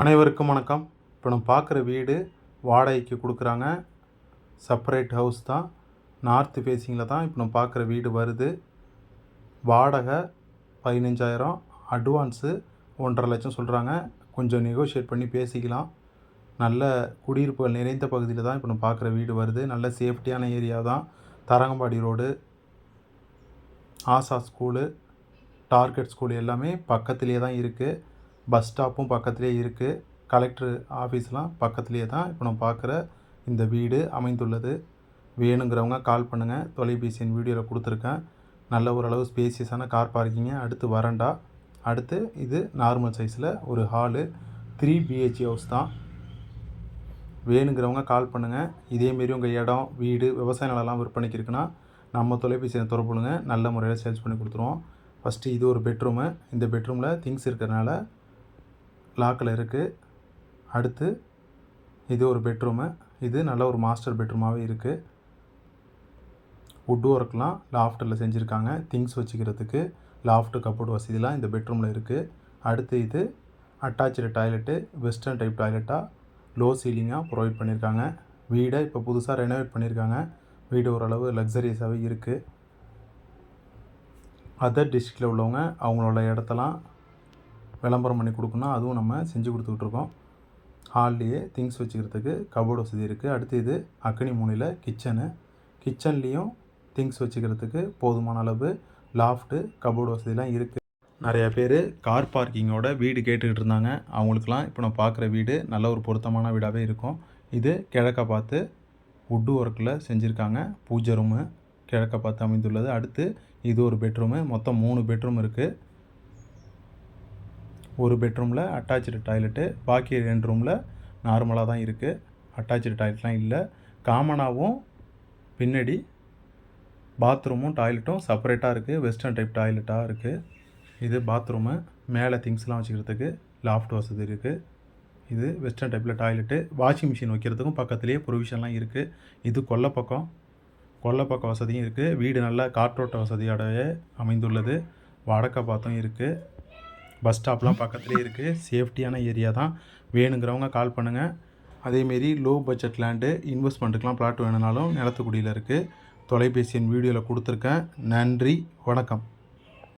அனைவருக்கும் வணக்கம். இப்போ நம்ம பார்க்குற வீடு வாடகைக்கு கொடுக்குறாங்க. செப்பரேட் ஹவுஸ் தான். நார்த்து ஃபேஸிங்கில் தான் இப்போ நம்ம பார்க்குற வீடு வருது. வாடகை பதினஞ்சாயிரம். அட்வான்ஸு ஒன்றரை லட்சம் சொல்கிறாங்க கொஞ்சம் நெகோஷியேட் பண்ணி பேசிக்கலாம். நல்ல குடியிருப்புகள் நிறைந்த பகுதியில் தான் இப்போ நம்ம பார்க்குற வீடு வருது. நல்ல சேஃப்டியான ஏரியா தான். தரங்கம்பாடி ரோடு ஆசா ஸ்கூலு டார்கெட் ஸ்கூல் எல்லாமே பக்கத்துலேயே தான் இருக்குது பஸ் ஸ்டாப்பும் பக்கத்துலேயே இருக்குது கலெக்டர் ஆஃபீஸ்லாம் பக்கத்துலேயே தான் இப்போ நம்ம பார்க்குற இந்த வீடு அமைந்துள்ளது. வேணுங்கிறவங்க கால் பண்ணுங்கள் தொலைபேசி என் வீடியோவில் கொடுத்துருக்கேன். நல்ல ஓரளவு ஸ்பேசியஸான கார் பார்க்கிங்க. அடுத்து வரண்டா அடுத்து இது நார்மல் சைஸில் ஒரு ஹாலு. த்ரீ பிஹெச்சி ஹவுஸ் தான். வேணுங்கிறவங்க கால் பண்ணுங்கள் இதேமாரி உங்கள் இடம் வீடு விவசாய நிலம்லாம் விற்பனைக்கு இருக்குன்னா நம்ம தொலைபேசியை எண் நல்ல முறையில் சேல்ஸ் பண்ணி கொடுத்துருவோம். ஃபஸ்ட்டு இது ஒரு பெட்ரூமு. இந்த பெட்ரூமில் திங்ஸ் இருக்கிறனால லாக்கில் இருக்குது அடுத்து இது ஒரு பெட்ரூமு இது நல்ல ஒரு மாஸ்டர் பெட்ரூமாகவே இருக்குது வுட் ஒர்க்லாம் லாஃப்ட்டில் செஞ்சுருக்காங்க. திங்ஸ் வச்சுக்கிறதுக்கு லாஃப்ட் கப்போர்ட் வசதிலாம் இந்த பெட்ரூமில் இருக்குது அடுத்து இது அட்டாச்சு டாய்லெட்டு வெஸ்டர்ன் டைப் டாய்லெட்டாக லோ சீலிங்காக ப்ரொவைட் பண்ணியிருக்காங்க வீடை இப்போ புதுசாக ரெனோவேட் பண்ணியிருக்காங்க வீடு ஓரளவு லக்ஸரியஸாகவே இருக்குது அதர் டிஸ்ட்ரிக்டில் உள்ளவங்க அவங்களோட இடத்தெல்லாம் விளம்பரம் பண்ணி கொடுக்கணும் அதுவும் நம்ம செஞ்சு கொடுத்துட்ருக்கோம் ஹால்லேயே திங்ஸ் வச்சுக்கிறதுக்கு கபோர்டு வசதி இருக்குது அடுத்து இது அக்னி மூலையில் கிச்சனு கிச்சன்லேயும் திங்ஸ் வச்சுக்கிறதுக்கு போதுமான அளவு லாஃப்ட்டு கபோர்டு வசதிலாம் இருக்குது நிறையா பேர் கார் பார்க்கிங்கோட வீடு கேட்டுக்கிட்டு இருந்தாங்க. அவங்களுக்குலாம் இப்போ நான் பார்க்குற வீடு நல்ல ஒரு பொருத்தமான வீடாகவே இருக்கும். இது கிழக்க பார்த்து வுட்டு ஒர்க்கில் செஞ்சுருக்காங்க. பூஜை ரூமு கிழக்க பார்த்து அமைந்துள்ளது. அடுத்து இது ஒரு பெட்ரூமு மொத்தம் மூணு பெட்ரூம் இருக்குது ஒரு பெட்ரூமில் அட்டாச்சு டாய்லெட்டு பாக்கி ரெண்டு ரூமில் நார்மலாக தான் இருக்குது அட்டாச்சு டாய்லெட்லாம் இல்லை. காமனாகவும் பின்னாடி பாத்ரூமும் டாய்லெட்டும் செப்பரேட்டாக இருக்குது வெஸ்டர்ன் டைப் டாய்லெட்டாக இருக்குது இது பாத்ரூமு மேலே திங்ஸ்லாம் வச்சுக்கிறதுக்கு லாஃப்ட் வசதி இருக்குது இது வெஸ்டர்ன் டைப்பில் டாய்லெட்டு வாஷிங் மிஷின் வைக்கிறதுக்கும் பக்கத்துலேயே ப்ரொவிஷன்லாம் இருக்குது இது கொல்லை பக்கம். கொல்லை பக்கம் வசதியும் இருக்குது வீடு நல்ல காற்றோட்ட வசதியோடவே அமைந்துள்ளது. வடக்க பாத்தும் இருக்குது பஸ் ஸ்டாப்லாம் பக்கத்துலேயே இருக்குது சேஃப்டியான ஏரியா தான். வேணுங்கிறவங்க கால் பண்ணுங்கள் அதேமாரி லோ பட்ஜெட் லேண்டு இன்வெஸ்ட்மெண்ட்டுக்கெலாம் பிளாட் வேணுனாலும் நிலத்துக்குடியில் இருக்குது தொலைபேசி எண் வீடியோவில் கொடுத்துருக்கேன். நன்றி. வணக்கம்.